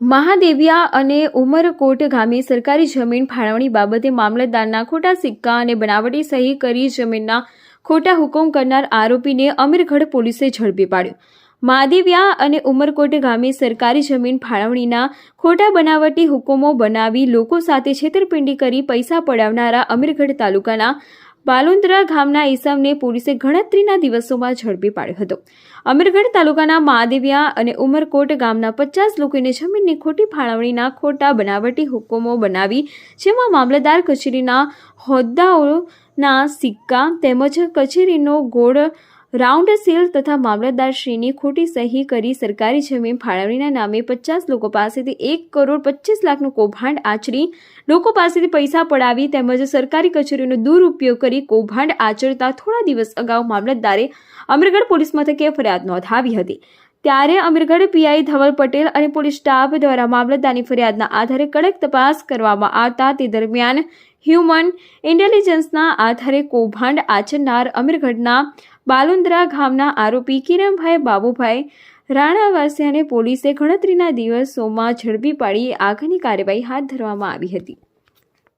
મહાદેવિયા અને ઉમરકોટ ગામે સરકારી જમીન ફાળવણી બાબતે મામલતદારના ખોટા સિક્કા અને બનાવટી સહી કરી જમીનના ખોટા હુકમ કરનાર આરોપીને અમીરગઢ પોલીસે ઝડપી પાડ્યો. મહાદેવિયા અને ઉમરકોટ ગામે સરકારી જમીન ફાળવણીના ખોટા બનાવટી હુકમો બનાવી લોકો સાથે છેતરપિંડી કરી પૈસા પડાવનારા અમીરગઢ તાલુકાના બાલુંદ્રા ગામના ઈસમને પોલીસે ગણતરીના દિવસોમાં ઝડપી પાડ્યો હતો. અમીરગઢ તાલુકાના મહાદેવિયા અને ઉમરકોટ ગામના પચાસ લોકોને જમીનની ખોટી ફાળવણીના ખોટા બનાવટી હુકમો બનાવી, જેમાં મામલતદાર કચેરીના હોદ્દાઓના સિક્કા તેમજ કચેરીનો ગોળ રાઉન્ડ સીલ તથા મામલતદારશ્રીની ખોટી સહી કરી સરકારી જમીન ફાળવણીના નામે પચાસ લોકો પાસેથી એક કરોડ પચીસ લાખનું કૌભાંડ આચરી. લોકો પાસેથી પૈસા પડાવી તેમજ સરકારી કચેરીનો દુરુપયોગ કરી કૌભાંડ આચરતા થોડા દિવસ અગાઉ મામલતદારે અમીરગઢ પોલીસ મથકે ફરિયાદ નોંધાવી હતી. ત્યારે અમીરગઢ પીઆઈ ધવલ પટેલ અને પોલીસ સ્ટાફ દ્વારા મામલતદારની ફરિયાદના આધારે કડક તપાસ કરવામાં આવતા તે દરમિયાન હ્યુમન ઇન્ટેલિજન્સના આધારે કૌભાંડ આચરનાર અમીરગઢના બાલુંદ્રા ગામના આરોપી કિરણભાઈ બાબુભાઈ રાણાવાસિયાને પોલીસે ગણતરીના દિવસોમાં ઝડપી પાડી આગળની કાર્યવાહી હાથ ધરવામાં આવી હતી.